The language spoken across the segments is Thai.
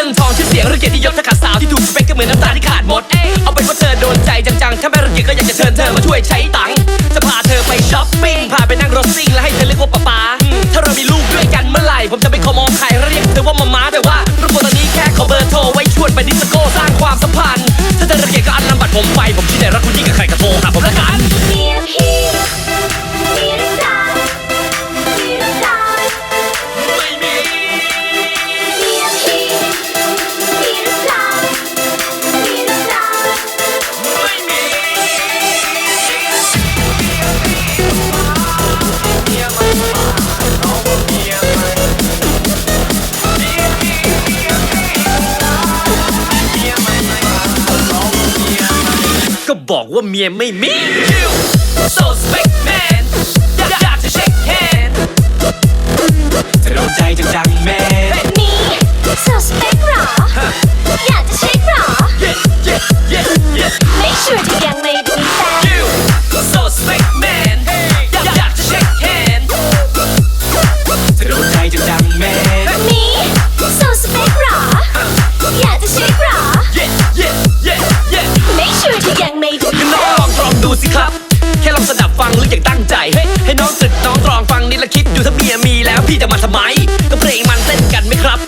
เงินทองชื่อเสียงหรือเกียรติยศถ้าขาดสาวที่ถูกสเปคก็เหมือนน้ำตาที่ขาดหมด เอาเป็นว่าเธอโดนใจจังๆ ถ้าไม่รังเกียจก็อยากจะเชิญเธอมาช่วยใช้ตังค์จะพาเธอไปช้อปปิ้ง พาไปนั่งรถซิ่งและให้เธอเรียกว่าป๊าป๊าถ้าเรามีลูกด้วยกันเมื่อไหร่ ผมจะไปขอมองใครเรียกเธอว่ามาม้าแต่ว่ารบกวนตอนนี้แค่ขอเบอร์โทรไว้ชวนไปดิสโก้สร้างความสัมพันธ์ ถ้าเธอรังเกียจก็อันนำบัตรผมไปผม ก็บอกว่าเมียไม่มี You so spec ดีแล้วพี่จะมาทำไมก็เพลงมันเต้นกันไหมครับ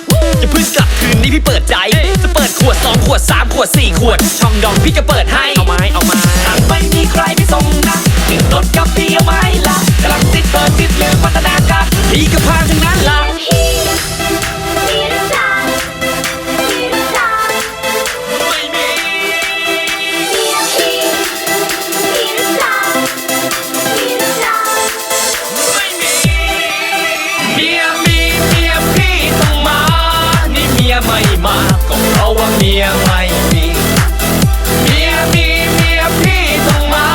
จะพึ่งกลับคืนนี้พี่เปิดใจ จะเปิดขวด2ขวด3ขวด4ขวด ช่องดองพี่จะเปิดให้ เอาไม้เอาไม้ีต้องมา นี่เมียไม่มาก็เพราะว่าเมียไม่มีเมียมีเมียพี่ต้องมา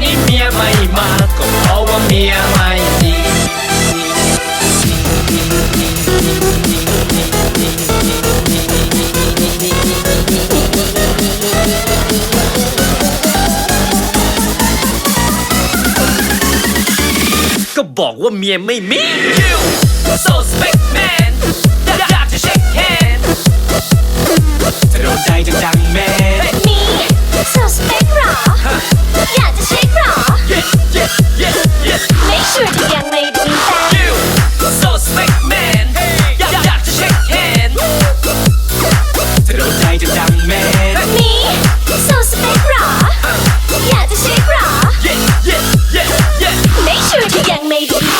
นี่เมียไม่มาก็เพราะว่าเมียไม่มีก็บอกว่าเมียไม่มี You so spec man อย